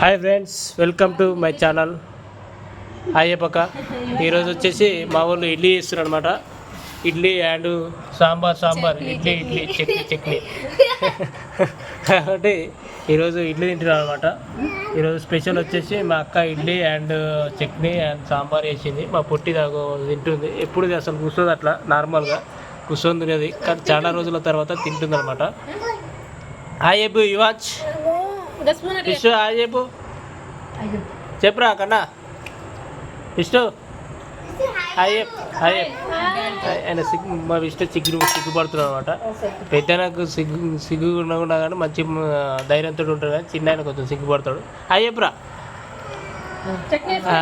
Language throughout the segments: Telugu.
Hi friends welcome to my channel. Hi పక్క ఈరోజు వచ్చేసి మా వాళ్ళు ఇడ్లీ చేస్తున్నారు అనమాట idli and sambar sambar. Idli idli chutney. Chutney కాబట్టి ఈరోజు ఇడ్లీ తింటున్నాను అనమాట ఈరోజు స్పెషల్ వచ్చేసి మా అక్క idli and chutney and sambar వేసింది మా పొట్టి దాకా తింటుంది. ఎప్పుడు అసలు కూర్చోదు అట్లా నార్మల్గా. కూర్చొని తినేది. కానీ చాలా రోజుల తర్వాత తింటుంది అనమాట హాయ్ చెప్పు యువాచ్ విష్ణు హాయ్ చెప్పు చెప్పురా కన్నా హాయ్. ఆయన సిగ్గు మా విష్ణు సిగ్గు సిగ్గుపడుతున్నాడు అనమాట పెద్ద నాకు సిగ్గు సిగ్గు ఉన్నా కానీ మంచి ఆ, ధైర్యంతో ఉంటాడు కానీ చిన్న ఆయన కొంచెం సిగ్గుపడతాడు హాయ్ చెప్పురా ఆ.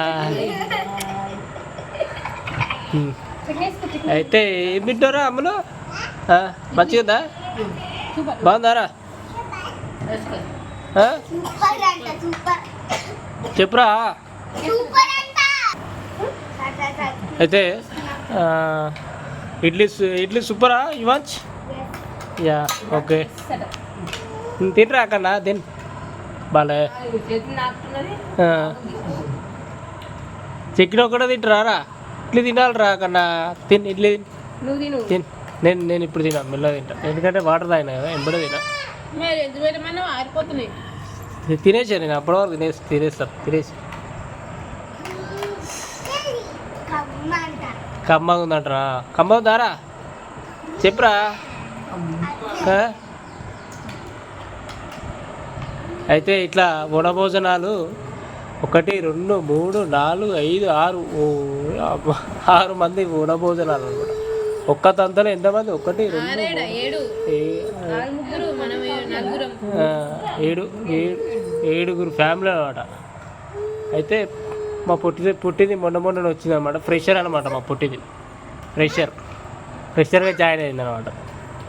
ఉమ్. అయితే ఏం తింటారా అమ్మలు ఆ, మంచిగా బాగుందారా ఆ? సూపర్ అంట సూపర్. చెప్పురా. సూపర్ అంట అయితే ఇడ్లీ సు- ఇడ్లీ సూపరా యువాచ్ యా ఓకే. తినరా కన్నా తిన్. బాలే. ఆ. చికెన్ ఒకటే తింటారా ఇడ్లీ తినాలిరా కన్నా తిన్ ఇడ్లీ తిన్. నేను నేను ఇప్పుడు తినా మెల్లగా తింటా. ఎందుకంటే వాటర్ తాగినా కదా ఎంబడే తినా. మరి ఆరిపోతున్నాయి. నేను అప్పటి వరకు తినేసి తినేస్తాను తినేసి. కమ్మగా ఉందంటరా? కమ్మగా ఉందారా? చెప్పురా? అయితే ఇట్లా వనభోజనాలు ఒకటి రెండు మూడు నాలుగు ఐదు ఆరు ఓ అబ్బా, ఆరు మంది వనభోజనాలు అనమాట. ఒక్క తంతలో ఎంతమంది? ఒకటి రెండు ఏడు ఏడు ఏడు ఏడుగురు ఫ్యామిలీ అనమాట అయితే మా పుట్టిది పుట్టింది మొన్న మొన్న వచ్చింది అనమాట ఫ్రెషర్ అనమాట మా పుట్టిది. ఫ్రెషర్. ఫ్రెషర్గా జాయిన్ అయింది అనమాట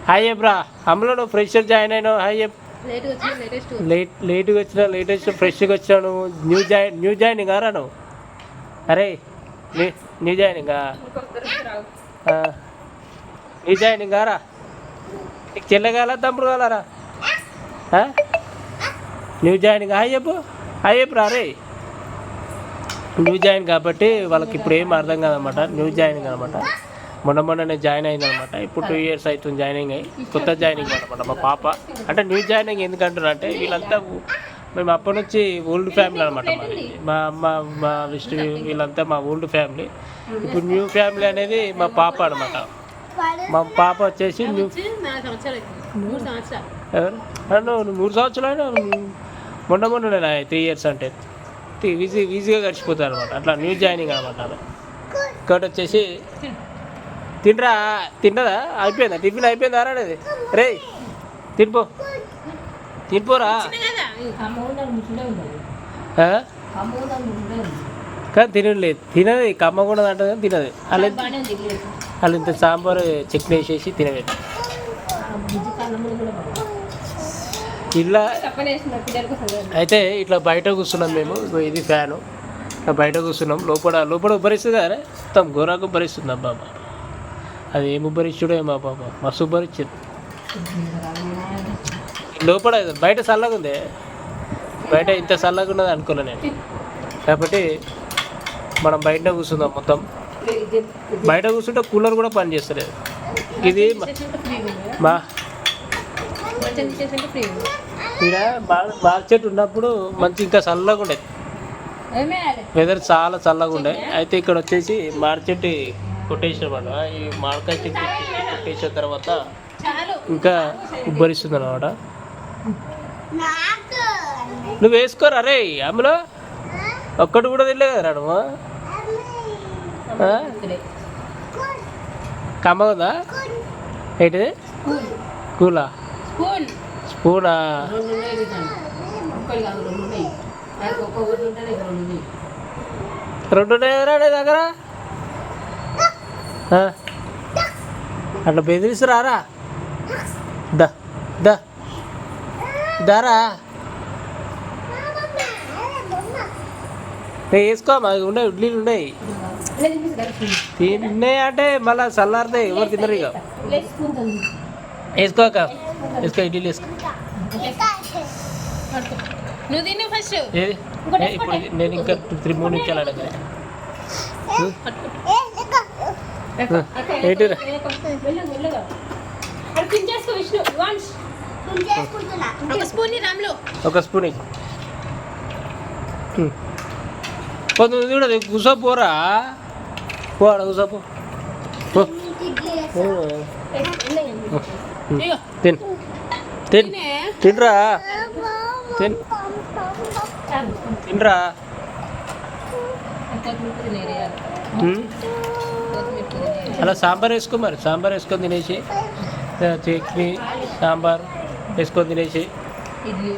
హాయ్ చెప్పురా అమ్మలో నువ్వు ఫ్రెషర్ జాయిన్ అయినావు? హాయ్ చెప్ లేట్ వచ్చిన లేటెస్ట్ లేట్ లేట్గా వచ్చినా లేటెస్ట్ ఫ్రెష్గా వచ్చాను న్యూ జాయిన్ న్యూ జాయినింగ్ ఆరా నువ్వు? అరే న్యూ జాయినింగ్? న్యూ జాయినింగ్ ఆరా నీకు చెల్లెగాల తమ్ముడు కాలరా న్యూ జాయినింగ్ హాయ్ చెప్పు. హాయ్ చెప్పు రే న్యూ జాయిన్ కాబట్టి వాళ్ళకి ఇప్పుడు ఏం అర్థం కాదనమాట. న్యూ జాయినింగ్ అనమాట మొన్న మొన్ననే జాయిన్ అయింది అనమాట ఇప్పుడు టూ ఇయర్స్ అవుతుంది జాయినింగ్ అయ్యి కొత్త జాయినింగ్ అనమాట మా పాప. అంటే న్యూ జాయినింగ్ ఎందుకంటున్నా అంటే వీళ్ళంతా మేము అప్పటి నుంచి ఓల్డ్ ఫ్యామిలీ అనమాట మాది. మా అమ్మ మా విష్ణు వీళ్ళంతా మా ఓల్డ్ ఫ్యామిలీ. ఇప్పుడు న్యూ ఫ్యామిలీ అనేది మా పాప అనమాట మా పాప వచ్చేసి ఎవరు మూడు సంవత్సరాలు. అయినా మొన్న మొన్న త్రీ ఇయర్స్ అంటే. ఈజీ ఈజీగా గడిచిపోతారు అనమాట అట్లా న్యూ జాయినింగ్ అనమాట ఇంకోటి వచ్చేసి తినరా తిన్నదా? అయిపోయిందా? టిఫిన్ అయిపోయిందా? అనేది రే తినిపో. తినిపోరా? కానీ తినలేదు తినది కమ్మకుండా అంటది కానీ తినది. అలా వాళ్ళు ఇంత సాంబార్ చట్నీ వేసేసి తినవేది ఇలా అయితే ఇట్లా బయట కూర్చున్నాం మేము. ఇది ఫ్యాను. ఇట్లా బయట కూర్చున్నాం. లోపల లోపల ఉబ్బరిస్తుంది అరే మొత్తం ఘోరాకు ఉబ్బరిస్తుంది అబ్బా అది ఏం ఉబ్బరిచ్చుడో ఏమో బాబా మస్తు ఉబ్బరిచ్చింది లోపల బయట చల్లగా ఉంది? బయట ఇంత చల్లగా ఉన్నది అనుకున్నాను నేను. కాబట్టి మనం బయట కూర్చుందాం మొత్తం. బయట కూర్చుంటే కూలర్ కూడా పని చేస్తలేదు ఇది మా మంచిగా బాగా ఫ్రీ ఇక్కడ మార్కెట్ ఉన్నప్పుడు మంచి ఇంకా చల్లగా ఉండేది వెదర్ చాలా చల్లగా ఉండే. అయితే ఇక్కడ వచ్చేసి మార్కెట్ కొట్టేసిన మాట ఈ చెట్టు కొట్టేసిన తర్వాత ఇంకా ఉబ్బరిస్తుంది అనమాట నువ్వు వేసుకోరా రే అమ్మలో ఒక్కటి కూడా తెలియదు కదా కమ్మగా ఉందా? ఏంటిది? కూలా స్పూన్. రెండు ఉన్నాయి ఇదిగోండి. ఒక్కటి కాదు రెండు ఉన్నాయి నాకు ఒక్కొక్కటి ఉంటే నీకు రెండు ఉన్నాయి రెండు ఉన్నాయా నీ దగ్గర? అట్లా బెదిరిస్తురారా దా దా. దారా నేను వేసుకో మాకు ఉన్నాయి ఇడ్లీలు ఉన్నాయి. తిన్నాయి అంటే మళ్ళీ చల్లారుతాయి ఎవరు తినరు ఇక. వేసుకోక వేసుకో ఇడ్లీలు వేసుకో. నువ్వు తిను ఫస్ట్ ఏది ఏ, ఇప్పుడు నేను ఇంకా త్రీ మూడు నిమిషాలు అడగలే. ఏంటిరా? ఒక స్పూన్ రామ్లో. ఒక స్పూన్ ఇచ్చి కూడా కూసో పోరా పోరా కూసోపో తిన్ తిన్ తినరా తిన్ తినరా అలా సాంబార్ వేసుకో మరి సాంబార్ వేసుకొని తినేసి చట్నీ సాంబార్ వేసుకొని తినేసి ఇడ్లీ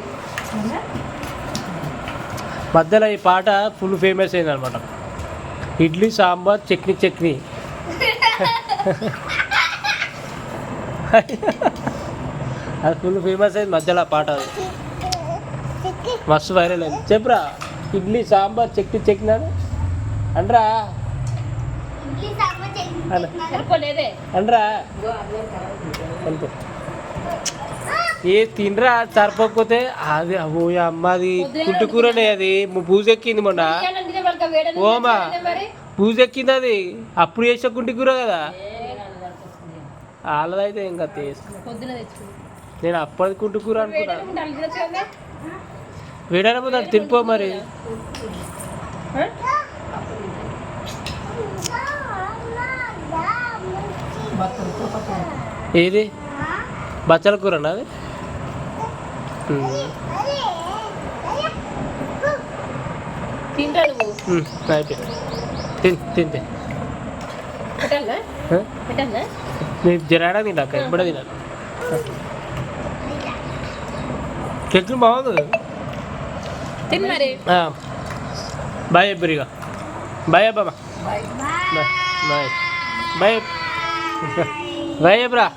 మధ్యలో ఈ పాట ఫుల్ ఫేమస్ అయింది అనమాట ఇడ్లీ సాంబార్ చట్నీ చట్నీ. అది ఫుల్ ఫేమస్ అయింది మధ్యలో ఆ పాట అది. మస్తు వైరల్ అయింది. చెప్పురా ఇడ్లీ సాంబార్ చట్నీ చట్నీ అని. అనరా. అనరా. అంతే. ఏ తినరా సరిపోకపోతే అది ఓ అమ్మది కుంటుకూరనే అది. పూజ ఎక్కింది మొన్న. ఓమా. పూజ ఎక్కింది అది. అప్పుడు చేసే కుంటికూర కదా. వాళ్ళదైతే ఇంకా నేను అప్పటి కుంటుకూర అనుకున్నా. వేడైనప్పుడు దాన్ని తినిపో మరి? ఏది? బచ్చల కూరనా అది ఉమ్. తింటా నువ్వు ఉమ్, అయిపోయింది తిన్ తిన్ తిన్ పెట్టాలా ఆ? పెట్టాలా జరాడా తింటాక ఇప్పుడే తిన్నాను చట్నీ బాగుంది. తిన్ మరి. బాయ్ ఎబ్బరిగా బాయ్ అబ్బమ్మా బాయ్. బాయ్. Bye bye ఎబ్రా